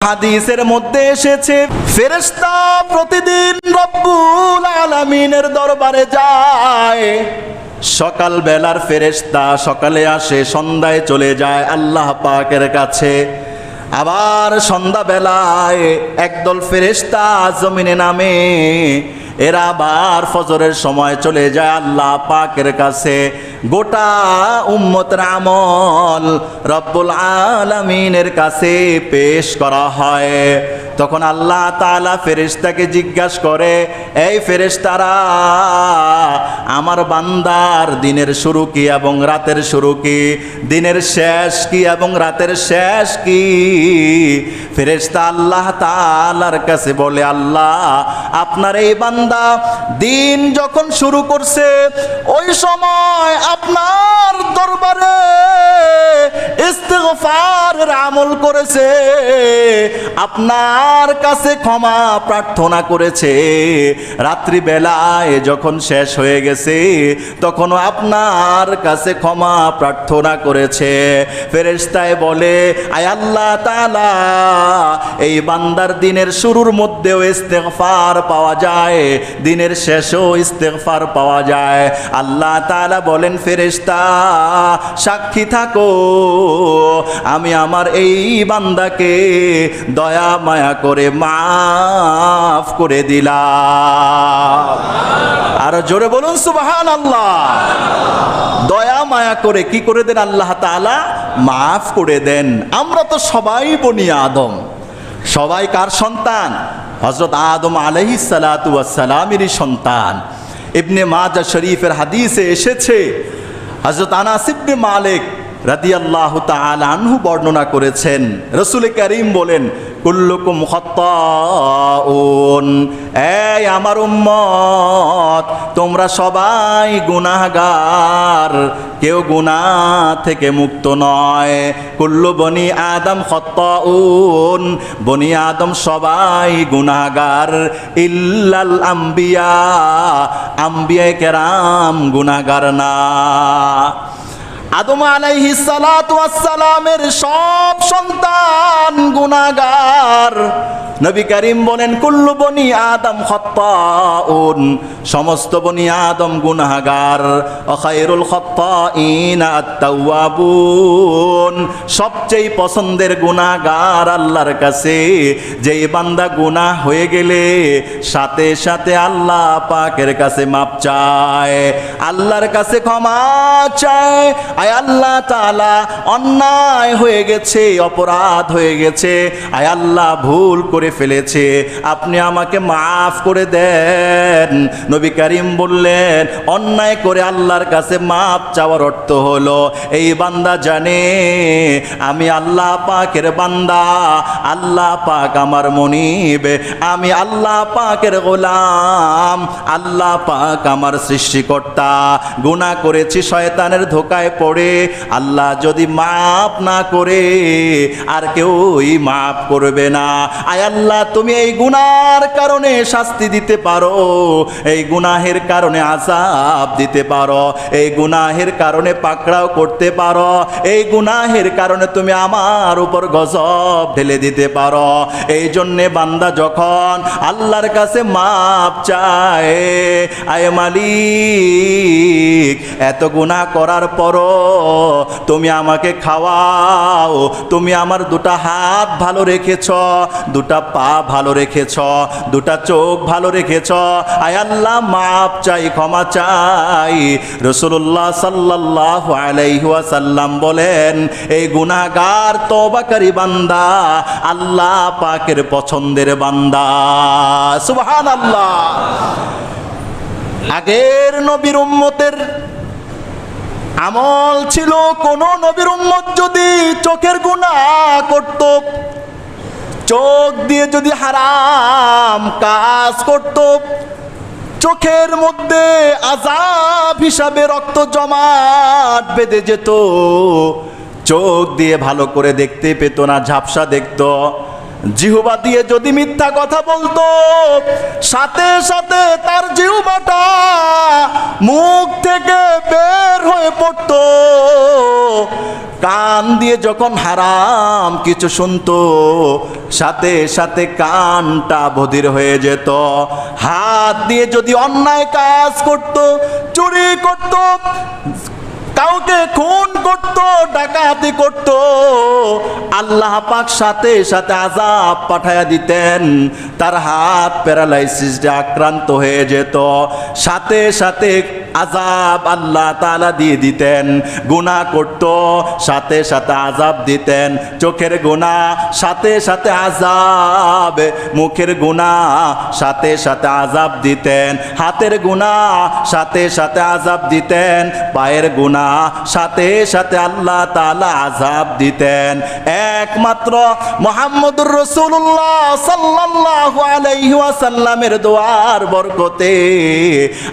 হাদিসের মধ্যে এসেছে ফেরেস্তা প্রতিদিন রব্বুল আলামিনের দরবারে যায়। সকাল বেলার ফেরেস্তা সকালে আসে, সন্ধ্যায় চলে যায় আল্লাহ পাকের কাছে। আবার সন্ধ্যা বেলায় একদল ফেরেস্তা জমিনে নামে, এরা আবার ফজরের সময় চলে যায় আল্লাহ পাকের কাছে। গোটা উম্মতের আমল রব্বুল আলমিনের কাছে পেশ করা হয়। তখন আল্লাহ তাআলা ফেরেশতাকে জিজ্ঞাসা করে, এই ফেরেশতারা, আমার বান্দার দিনের শুরু কি এবং রাতের শুরু কি? দিনের শেষ কি এবং রাতের শেষ কি? ফেরেশতা আল্লাহ তাআলার কাছে বলে, আল্লাহ, আপনার এই বান্দা দিন যখন শুরু করছে, ওই সময় আপনার দরবারে ইস্তেগফারের আমল করেছে। আপনার কাছে ক্ষমা প্রার্থনা করেছে। রাত্রি বেলায় যখন শেষ হয়ে গেছে তখন আপনার কাছে ক্ষমা প্রার্থনা করেছে। ফেরেশতায় বলে, আয় আল্লাহ তাআলা, এই বান্দার দিনের শুরুর মধ্যেও ইস্তেগফার পাওয়া যায়, দিনের শেষও ইস্তেগফার পাওয়া যায়। আল্লাহ তালা বলেন, ফেরেশতা, সাক্ষী থাকো। আমি আমার এই বান্দাকে দয়া, মায়া করে মাফ করে দিলাম। আর জোরে বলুন সুবহান আল্লাহ দয়া, মায়া করে কি করে দেন আল্লাহ তাআলা? মাফ করে দেন। আমরা তো সবাই বনি আদম। সবাই কার সন্তান? হজরত আদম আলহি সালাতামেরই সন্তান। ইবনে মাজা শরীফের হাদিসে এসেছে হজরত আনাস ইবনে মালিক রাদিয়াল্লাহু তাআলা আনহু বর্ণনা করেছেন। রসুল করিম বলেন কুল্লুকুম খত্তাউন এই আমার উম্মত, তোমরা সবাই গুনাহগার। কেউ গুনাহ থেকে মুক্ত নয়। কুল্লু বনি আদম খত্তাউন। বনি আদম সবাই গুনাহগার। ইল্লাল আম্বিয়া আম্বিয়া কেরাম গুনাহগার না। আদম আলাইহি সালামের সব সন্তান গুনাহগার। নবী করিম বলেন, কুল্লু বনি আদম খত্তাউন। সমস্ত বনি আদম গুনাহগার। অখায়রুল আত-তাওয়াবুন। সবচেয়ে পছন্দের গুনাহগার আল্লাহর কাছে। যেই বান্দা গুনাহ হয়ে গেলে সাথে সাথে আল্লাহ পাকের কাছে মাপ চায়। আল্লাহর কাছে ক্ষমা চায়। আয় আল্লাহ তাআলা, অন্যায় হয়ে গেছে, অপরাধ হয়ে গেছে। আয় আল্লাহ, ভুল করে ফেলেছে। আপনি আমাকে মাফ করে দেন। নবী করিম বললেন, অন্যায় করে আল্লাহর কাছে মাপ চাওয়ার অর্থ হলো, এই বান্দা জানে, আমি আল্লাহ পাকের বান্দা, আল্লাহ পাক আমার মনিব, আমি আল্লাহ পাকের গোলাম, আল্লাহ পাক আমার সৃষ্টিকর্তা। গুনাহ করেছি, শয়তানের ধোকায় পড়ে আল্লাহ যদি মাপ না করে, আর কেউই মাপ করবে না। আয় আল্লাহ, তুমি এই গুনার কারণে শাস্তি দিতে পারো, এই গুনাহের কারণে আজাব দিতে পারো, এই গুনাহের কারণে পাকড়াও করতে পারো, এই গুনাহের কারণে তুমি আমার উপর গজব ঢেলে দিতে পারো। এই জন্যে বান্দা যখন আল্লাহর কাছে মাপ চায়, আয় মালিক, এত গুনাহ করার পরও তুমি আমাকে খাওয়াও, তুমি আমার দুটা হাত ভালো রেখেছ, দুটা পা ভালো রেখেছ, দুটা চোখ ভালো রেখেছ। আয় আল্লাহ মাপ চাই, ক্ষমা চাই। রসুল্লাহ সাল্লাহ আলাইহাসাল্লাম বলেন, এই গুনাগার তবাকারী বান্দা, আল্লাহ পাকের পছন্দের বান্দা। সুবহান আল্লাহ আগের নবীর উম্মতের আমল ছিল কোন নবীর উম্মত যদি চোখের গুণা করত, চোখ দিয়ে যদি হারাম কাজ করত, চোখের মধ্যে আজাব হিসাবে রক্ত জমাট বেঁধে যেত, চোখ দিয়ে ভালো করে দেখতে পেত না, ঝাপসা দেখত। জিহুবা দিয়ে যদি মিথ্যা কথা বলতো, সাথে সাথে তার জিহুবাটা মুখ থেকে বের হয়ে পড়তো। কান দিয়ে যখন হারাম কিছু শুনতো, সাথে সাথে কানটা বধির হয়ে যেত। হাত দিয়ে যদি অন্যায় কাজ করত, চুরি করত, কাউকে খুন করত, ডাকাতি করত আল্লাহ পাক সাথে সাথে আজাব পাঠায়া দিতেন। তার হাত প্যারালাইসিস আক্রান্ত হয়ে যেত। সাথে সাথে আজাব আল্লাহ তালা দিয়ে দিতেন, গুনাহ করত, সাথে সাথে আজাব দিতেন। চোখের গুনাহ, সাথে সাথে আজাব মুখের গুনাহ, সাথে সাথে আজাব দিতেন। হাতের গুনাহ, সাথে সাথে আজাব দিতেন। পায়ের গুনাহ, সাথে সাথে আল্লাহ তালা আজাব দিতেন। একমাত্র মোহাম্মদুর রসুল্লাহ সাল্লাল্লাহু আলাইহি ওয়াসাল্লামের দোয়ার বরকতে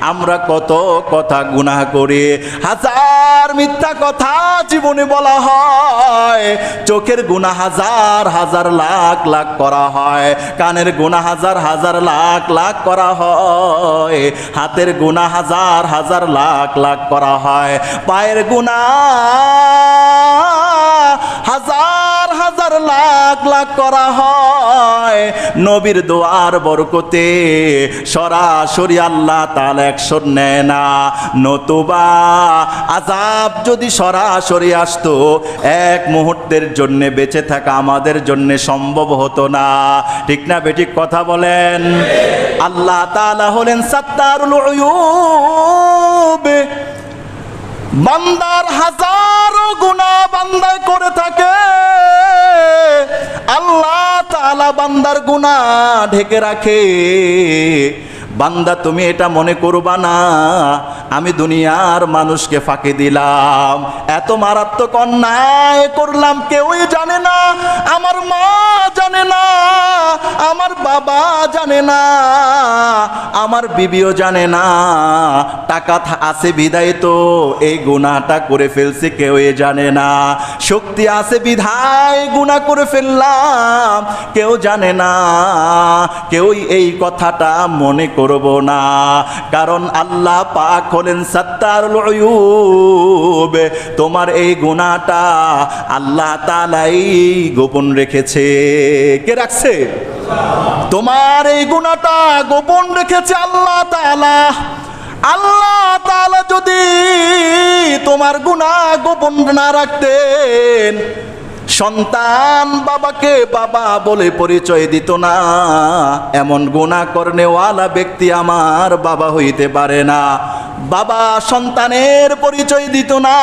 আমরা কত কথা গুণা করে, হাজার মিথ্যা কথা জীবনে বলা হয়। চোখের গুণা হাজার হাজার লাখ লাখ করা হয়, কানের গুণা হাজার হাজার লাখ লাখ করা হয়, হাতের গুণা হাজার হাজার লাখ লাখ করা হয়, পায়ের গুণা লাখ লাখ করা হয়। নবীর দোয়ার বরকতে সরাসরি আল্লাহ তাল একশো নেয় না। নতুবা আজাব যদি সরাসরি আসতো, এক মুহূর্তের জন্য বেঁচে থাকা আমাদের জন্য সম্ভব হতো না। ঠিক না বেঠিক কথা বলেন? আল্লাহ তাআলা হলেন সাত্তারুল বান্দার হাজারো গুণা বান্দায় করে থাকে। আল্লাহ তালা বান্দার গুণা ঢেকে রাখে। বান্দা, তুমি এটা মনে করবা না, আমি দুনিয়ার মানুষকে ফাঁকি দিলাম। এত মারাত্মক অন্যায় করলাম, কেউই জানে না, আমার মা জানে না, আমার বাবা জানে না, আমার বিবিও জানে না। টাকা আছে বিদায় তো, এই গুণাটা করে ফেলছে, কেউই জানে না। শক্তি আছে বিধায় গুণা করে ফেললাম, কেউ জানে না। কেউই এই কথাটা মনে করব না। কারণ আল্লাহ পাক হলেন সাত্তারুল উয়ুব। তোমার এই গুণাটা আল্লাহ তাআলাই গোপন রেখেছে। কে রাখছে? তোমার এই গুণাটা গোপন রেখেছে আল্লাহ তাআলা। আল্লাহ তাআলা যদি তোমার গুণা গোপন না রাখতেন সন্তান বাবাকে বাবা বলে পরিচয় দিত না। এমন গুণা করণেওয়ালা ব্যক্তি আমার বাবা হইতে পারে না। বাবা সন্তানের পরিচয় দিত না।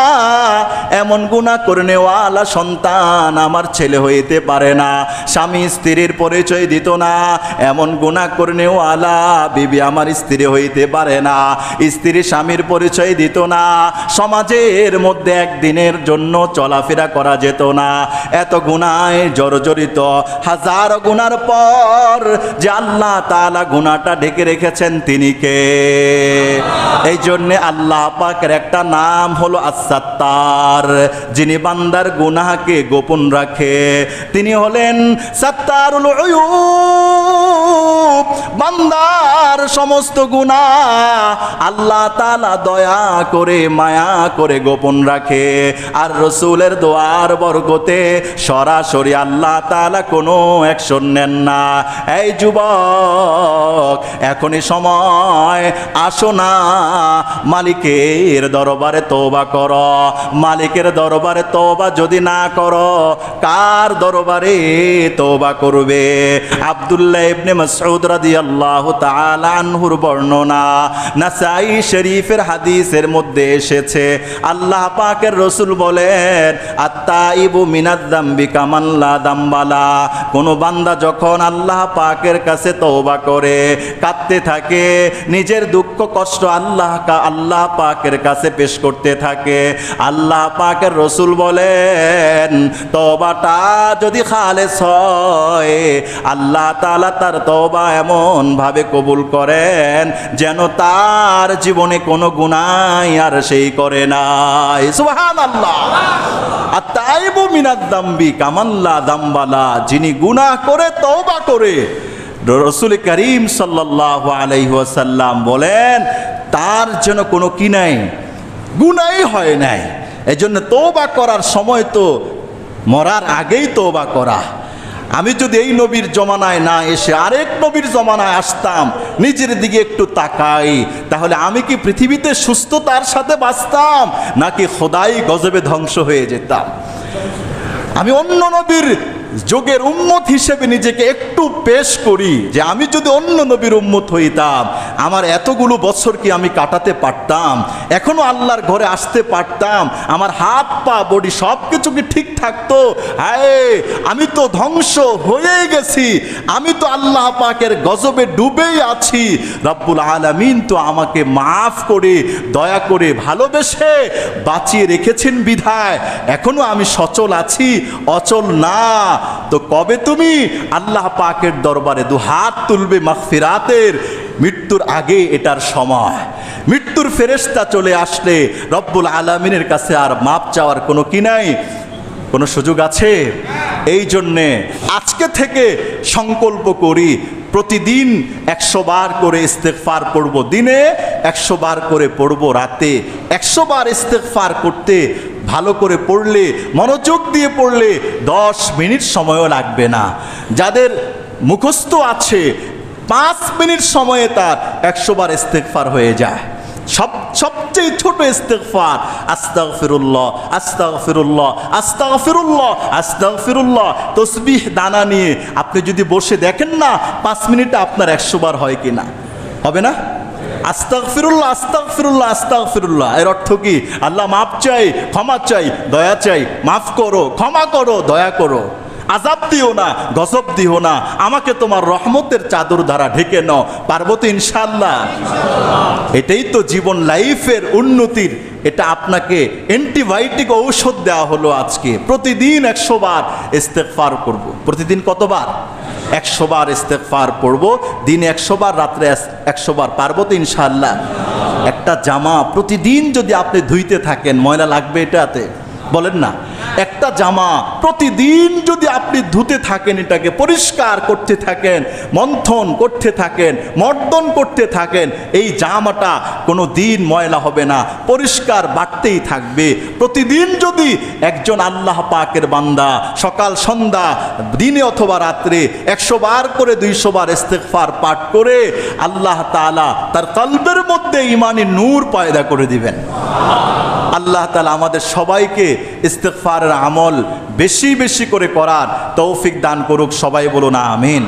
এমন গুণা করনেওয়ালা সন্তান আমার ছেলে হইতে পারে না। স্বামী স্ত্রীর পরিচয় দিত না। এমন গুণা করনেওয়ালা বিবি আমার স্ত্রী হইতে পারে না। স্ত্রী স্বামীর পরিচয় দিত না। সমাজের মধ্যে একদিনের জন্য চলাফেরা করা যেত না। এত গুণায় জর্জরিত হাজার গুণার পর যে আল্লাহ তাআলা গুণাটা ঢেকে রেখেছেন তিনি কে? এই জন্যে আল্লাহ পাকের একটা নাম হলো আসাত্তার যিনি বান্দার গুনাহকে গোপন রাখে, তিনি হলেন সাত্তারুল বান্দার সমস্ত গুনাহ আল্লাহ তাআলা দয়া করে, মায়া করে গোপন রাখে। আর রসুলের দোয়ার বরকতে সরাসরি আল্লাহ তাআলা কোনো অ্যাকশন নেন না। এই যুবক, এখনই সময়, আসো না। মালিকের দরবারে তোবা কর। মালিকের দরবারে তোবা যদি না করো, কার দরবারে তোবা করবে? আব্দুল্লাহ ইবনে মাসউদ রাদিয়াল্লাহু তাআলা আনহুর বর্ণনা নাসাই শরীফের হাদিসের মধ্যে এসেছে। আল্লাহ পাকের রসুল বলেন, আত্তাইবু মিনাদ্দাম্বি কামাল্লা দাম্বালা। কোন বান্দা যখন আল্লাহ পাকের কাছে তওবা করে, কাঁদতে থাকে, নিজের দুঃখ কষ্ট আল্লাহ কা আল্লাহ পাকের কাছে পেশ করতে থাকে। আল্লাহ পাকের রসুল বলেন তবাটা যদি খালেস হয়, আল্লাহ তাআলা তার তবা এমন ভাবে কবুল করেন যেন তার জীবনে কোনো গুনাহ আর সেই করে নাই। সুবহানাল্লাহ। আর তাইবু মিনাদ দাম্বি কামাল্লা দাম্বালা যিনি গুনাহ করে, তওবা করে, রসুল করিম সাল্লাল্লাহু আলাইহি ওয়াসাল্লাম বলেন তার যেন কোনো কি নাই, গুনাই হয় নাই। এজন্য তওবা করার সময় তো মরার আগেই তওবা করা। আমি যদি এই নবীর জমানায় না এসে আরেক নবীর জমানায় আসতাম, নিজের দিকে একটু তাকাই, তাহলে আমি কি পৃথিবীতে সুস্থতার সাথে বাঁচতাম, নাকি খোদাই গজবে ধ্বংস হয়ে যেতাম? আমি অন্য নবীর যোগের উম্মত হিসেবে নিজেকে একটু পেশ করি যে আমি যদি অন্য নবীর উম্মত হইতাম, আমার এতগুলো বছর কি আমি কাটাতে পারতাম? এখনও আল্লাহর ঘরে আসতে পারতাম? আমার হাত, পা, বডি সব কিছু কি ঠিক থাকতো? হায়, আমি তো ধ্বংস হয়ে গেছি। আমি তো আল্লাহ পাকের গজবে ডুবেই আছি। রব্বুল আলামিন তো আমাকে মাফ করে, দয়া করে ভালোবেসে বাঁচিয়ে রেখেছেন বিধায়। এখনও আমি সচল আছি, অচল না। তো কবে তুমি আল্লাহ পাকের দরবারে দু হাত তুলবে মাগফিরাতের? মৃত্যুর আগে এটার সময়। মৃত্যুর ফেরেশতা চলে আসলে রব্বুল আলামিনের কাছে আর মাপ চাওয়ার কোনো কি নাই? কোনো সুযোগ আছে? এই জন্যে আজকে থেকে সংকল্প করি, প্রতিদিন একশো বার করে ইস্তেকফার পড়ব দিনে, একশো বার করে পড়ব রাতে, একশো বার ইস্তেকফার করতে ভালো করে পড়লে, মনোযোগ দিয়ে পড়লে দশ মিনিট সময়ও লাগবে না। যাদের মুখস্থ আছে, পাঁচ মিনিট সময়ে তার একশো বার ইস্তেকফার হয়ে যায়। সব, সবচেয়ে ছোট ইস্তেগফার, আস্তাগফিরুল্লাহ আস্তাগফিরুল্লাহ আস্তাগফিরুল্লাহ আস্তাগফিরুল্লাহ, তসবিহ দানা নিয়ে আপনি যদি বসে দেখেন না, পাঁচ মিনিটে আপনার একশো বার হয় কিনা। হবে না? আস্তাগফিরুল্লাহ আস্তাক ফিরুল্লাহ এর অর্থ কি? আল্লাহ মাপ চাই, ক্ষমা চাই, দয়া চাই। মাফ করো, ক্ষমা করো, দয়া করো। আজাব দিও না, গজব দিও না। আমাকে তোমার রহমতের চাদর দ্বারা ঢেকে নাও। পার্বতী ইনশাল্লাহ এটাই তো জীবন লাইফের উন্নতির এটা আপনাকে অ্যান্টিবায়োটিক ঔষধ দেওয়া হলো আজকে। প্রতিদিন একশো বার ইস্তেকফার করব প্রতিদিন কতবার? একশো বার ইস্তেকফার পড়ব। দিনে একশো বার, রাত্রে একশো বার পারব তো ইনশাল্লাহ একটা জামা প্রতিদিন যদি আপনি ধুইতে থাকেন, ময়লা লাগবে এটাতে? বলেন না। একটা জামা প্রতিদিন যদি আপনি ধুতে থাকেন, এটাকে পরিষ্কার করতে থাকেন, মন্থন করতে থাকেন, মর্দন করতে থাকেন, এই জামাটা কোনো দিন ময়লা হবে না, পরিষ্কার বাড়তেই থাকবে। প্রতিদিন যদি একজন আল্লাহ পাকের বান্দা সকাল, সন্ধ্যা, দিনে অথবা রাত্রে একশো বার করে দুইশো বার ইস্তেকফার পাঠ করে আল্লাহ তাআলা তার কলবের মধ্যে ইমানি নূর পায়দা করে দিবেন। আল্লাহ তালা আমাদের সবাইকে ইস্তেকফারের আমল বেশি বেশি করে করার তৌফিক দান করুক সবাই বলুন আমিন।